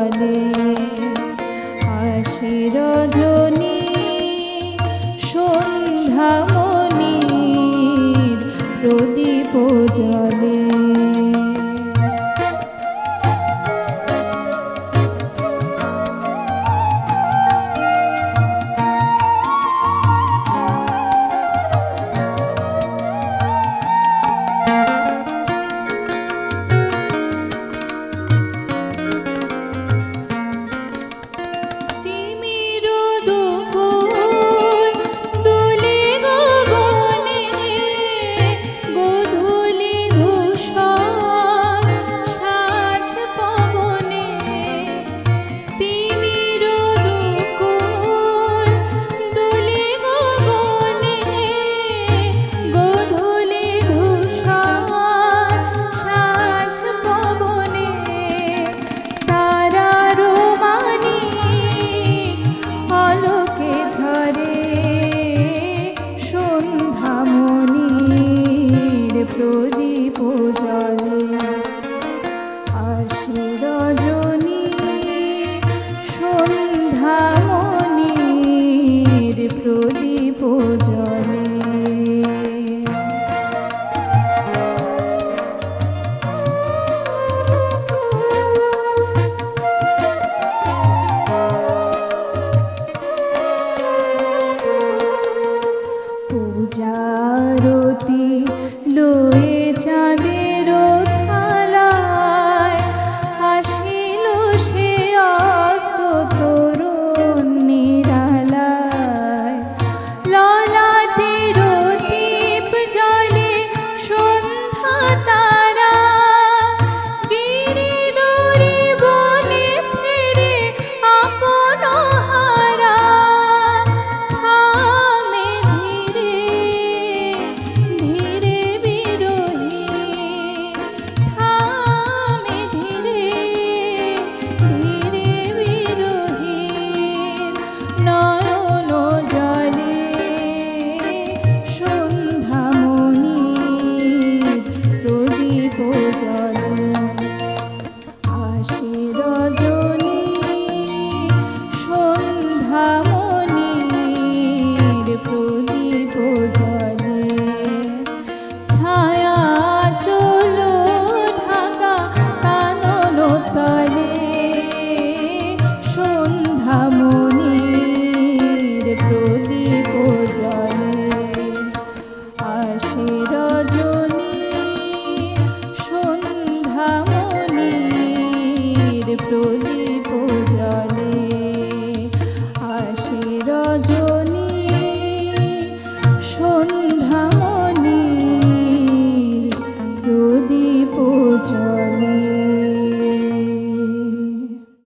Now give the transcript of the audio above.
জলে আশির জনী সন্ধ্যামণির প্রদীপ জলে হাসির